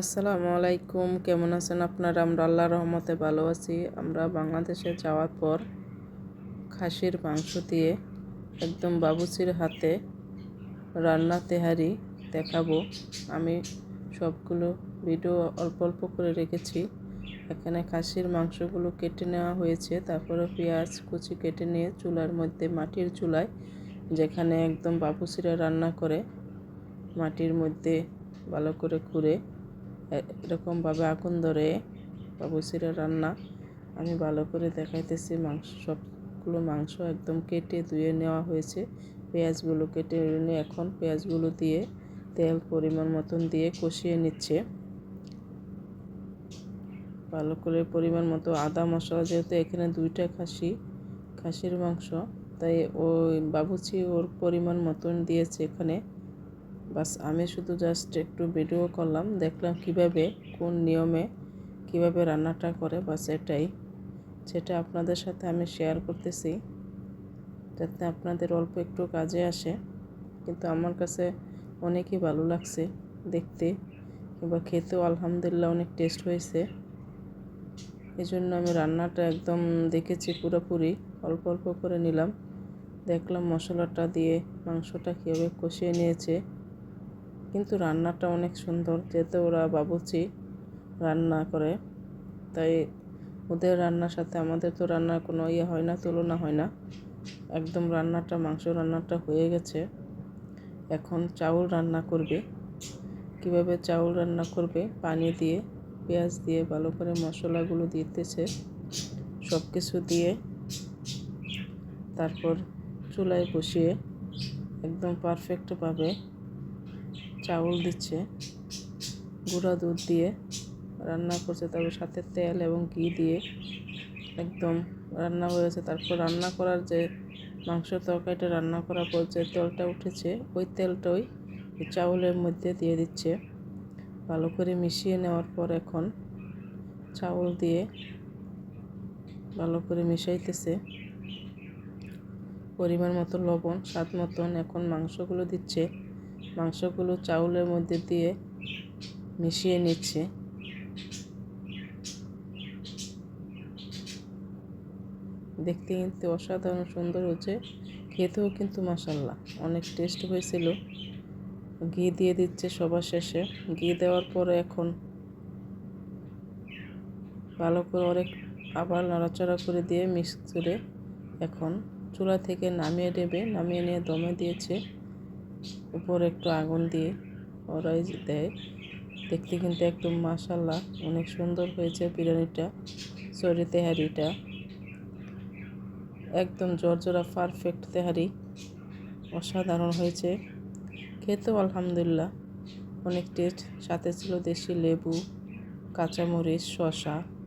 আসসালামু আলাইকুম। কেমন আছেন আপনারা? আমরা আল্লাহ রহমতে ভালো আছি। আমরা বাংলাদেশে যাওয়ার পর খাসির মাংস দিয়ে একদম বাবুচির হাতে রান্না তেহারি দেখাবো। আমি সবগুলো ভিডিও অল্প অল্প করে রেখেছি। এখানে খাসির মাংসগুলো কেটে নেওয়া হয়েছে। তারপরে পেঁয়াজ কুচি কেটে নিয়ে চুলার মধ্যে মাটির চুলায়, যেখানে একদম বাবুচিরা রান্না করে, মাটির মধ্যে ভালো করে খুঁড়ে এরকমভাবে আগুন ধরে বাবুসিরা রান্না। আমি ভালো করে দেখাইতেছি মাংস, সবগুলো মাংস একদম কেটে ধুয়ে নেওয়া হয়েছে। পেঁয়াজগুলো কেটে নিয়ে এখন পেঁয়াজগুলো দিয়ে তেল পরিমাণ মতন দিয়ে কষিয়ে নিচ্ছে। ভালো করে পরিমাণ মতো আদা মশলা, যেহেতু এখানে দুইটা খাসি, খাসির মাংস, তাই ওই বাবুচি ওর পরিমাণ মতন দিয়েছে এখানে। বাস আমি শুধু জাস্ট একটু ভিডিও করলাম, দেখলাম কীভাবে, কোন নিয়মে কীভাবে রান্নাটা করে, বাস এটাই। সেটা আপনাদের সাথে আমি শেয়ার করতেছি, যাতে আপনাদের অল্প একটু কাজে আসে, কিন্তু আমার কাছে অনেকই ভালো লাগছে দেখতে, কিংবা খেতেও আলহামদুলিল্লাহ অনেক টেস্ট হয়েছে। এই জন্য আমি রান্নাটা একদম দেখেছি পুরোপুরি, অল্প অল্প করে নিলাম। দেখলাম মশলাটা দিয়ে মাংসটা কীভাবে কষিয়ে নিয়েছে। কিন্তু রান্নাটা অনেক সুন্দর। যেহেতু ওরা বাবুচি রান্না করে, তাই ওদের রান্নার সাথে আমাদের তো রান্নার কোনো ইয়ে হয় না, তুলনা হয় না। একদম রান্নাটা, মাংস রান্নাটা হয়ে গেছে। এখন চাউল রান্না করবে। কীভাবে চাউল রান্না করবে? পানি দিয়ে, পেঁয়াজ দিয়ে, ভালো করে মশলাগুলো দিতেছে। সব কিছু দিয়ে তারপর চুলায় বসিয়ে একদম পারফেক্টভাবে চাউল দিচ্ছে, গুঁড়া দুধ দিয়ে, রান্না করছে, তারপর সাথে তেল এবং ঘি দিয়ে একদম রান্না হয়েছে তারপর রান্না করার যে মাংস তরকারিটা রান্না করার পর যে তেলটা উঠেছে, ওই তেলটাই চাউলের মধ্যে দিয়ে দিচ্ছে। ভালো করে মিশিয়ে নেওয়ার পর এখন চাউল দিয়ে ভালো করে মিশাইতেছে। পরিমাণ মতো লবণ, স্বাদ মতন এখন মাংসগুলো দিচ্ছে। মাংসগুলো চাউলের মধ্যে দিয়ে মিশিয়ে নিচ্ছে। দেখতে কিন্তু অসাধারণ সুন্দর হচ্ছে। খেতেও কিন্তু মাসাল্লাহ অনেক টেস্ট হয়েছিল। ঘি দিয়ে দিচ্ছে সবার শেষে। ঘি দেওয়ার পরে এখন ভালো করে অনেক আবার নাড়াচাড়া করে দিয়ে মিক্স করে এখন চুলা থেকে নামিয়ে দেবে নামিয়ে নিয়ে দমে দিয়েছে। উপরে একটু আগুন দিয়ে ওরাই দেয়। দেখতে কিন্তু একদম মাসাল্লাহ অনেক সুন্দর হয়েছে বিরিয়ানিটা সরি তেহারিটা। একদম জর্জরা পারফেক্ট তেহারি, অসাধারণ হয়েছে। খেতেও আলহামদুলিল্লাহ, অনেক টেস্ট সাথে ছিল দেশি লেবু, কাঁচামরিচ, শসা।